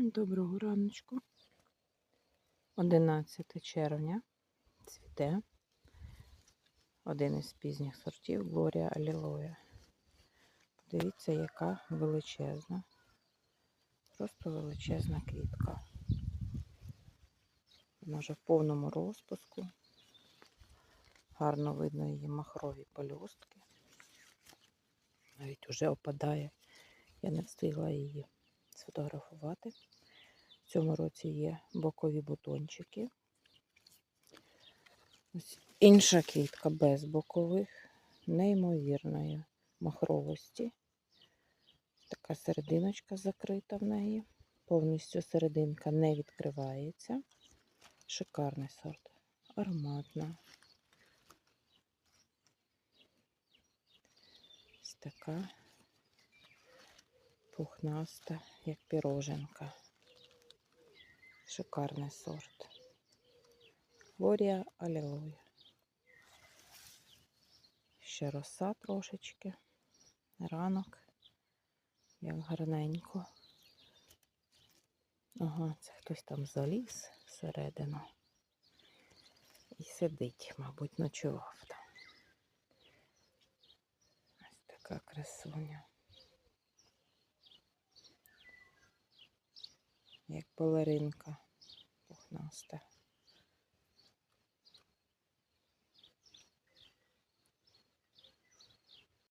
Доброго раночку. 11 червня. Цвіте. Один із пізніх сортів Глорія Алілоя. Подивіться, яка величезна. Просто величезна квітка. Вона вже в повному розпуску. Гарно видно її махрові пелюстки. Навіть уже опадає. Я не встигла її сфотографувати. В цьому році є бокові бутончики. Ось інша квітка без бокових, неймовірної махровості. Така серединочка закрита в неї. Повністю серединка не відкривається. Шикарний сорт. Ароматна. Ось така пухнаста, як піроженка. Шикарний сорт. Глорія Алілуя. Ще роса трошечки. Ранок. Як гарненько. Ага, це хтось там заліз всередину. І сидить, мабуть, ночував там. Ось така красуня. Як балеринка пухнаста.